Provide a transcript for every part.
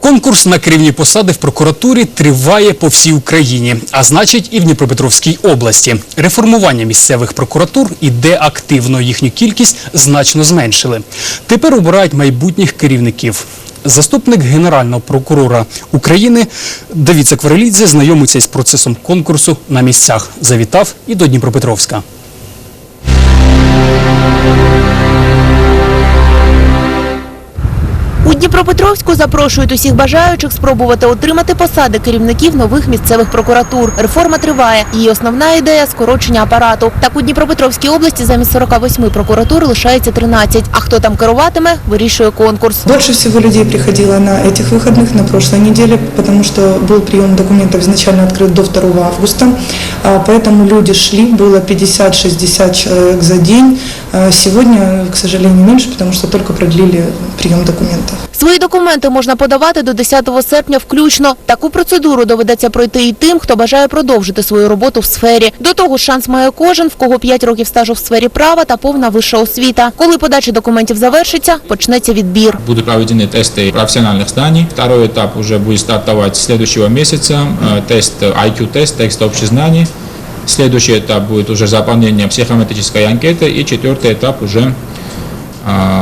Конкурс на керівні посади в прокуратурі триває по всій Україні, а значить і в Дніпропетровській області. Реформування місцевих прокуратур іде активно. Їхню кількість значно зменшили. Тепер обирають майбутніх керівників. Заступник генерального прокурора України Давід Цакварелідзе знайомиться із процесом конкурсу на місцях. Завітав і до Дніпропетровська. Дніпропетровську запрошують усіх бажаючих спробувати отримати посади керівників нових місцевих прокуратур. Реформа триває. Її основна ідея скорочення апарату. Так у Дніпропетровській області замість 48 прокуратур лишається 13. А хто там керуватиме, вирішує конкурс. Больше всего людей приходило на этих выходных, на прошлой неделе, потому что был прием документов изначально открыт до 2 августа, а, поэтому люди шли, было 50-60 человек за день. А Сегодня, к сожалению, меньше, потому что только продлили прием документов. Свої документи можна подавати до 10 серпня включно. Таку процедуру доведеться пройти і тим, хто бажає продовжити свою роботу в сфері. До того ж, шанс має кожен, в кого 5 років стажу в сфері права та повна вища освіта. Коли подача документів завершиться, почнеться відбір. Будут проведены тесты профессиональных знаний. Второй этап уже будет стартовать с следующего месяца. Э, Тест IQ-тест, тест общих знаний. Следующий этап будет уже заполнение психометрической анкеты. И четвертый этап уже а,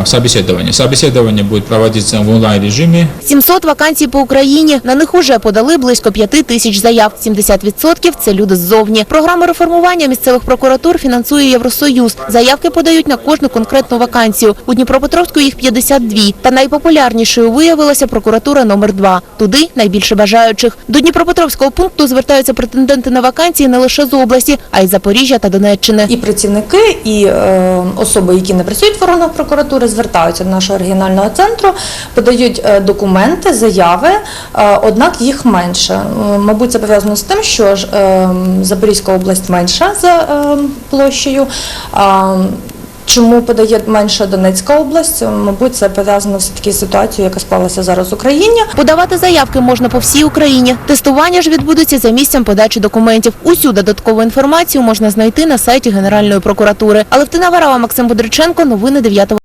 собеседование. Собеседование будет проводиться в онлайн-режиме. 700 вакансій по Україні. На них уже подали близько 5 тисяч заяв. 70% – це люди ззовні. Програму реформування місцевих прокуратур фінансує Євросоюз. Заявки подають на кожну конкретну вакансію. У Дніпропетровську їх 52. Та найпопулярнішою виявилася прокуратура номер 2 Туди найбільше бажаючих. До Дніпропетровського пункту звертаються претенденти на вакансії не лише з області, а й Запоріжжя та Донеччини. І працівники, і е, особи, які не працюють в органах прокуратури, звертаються до нашого регіонального центру, подають е, документи, заяви, е, однак їх менше. Е, Мабуть, це пов'язано з тим, що ж Запорізька область менша за площею. Чому подає менше Донецька область? Мабуть, це пов'язано з ситуацією, яка склалася зараз в Україні. Подавати заявки можна по всій Україні. Тестування ж відбудеться за місцем подачі документів. Усю додаткову інформацію можна знайти на сайті Генеральної прокуратури. Алевтина Варава, Максим Бодриченко. Новини 9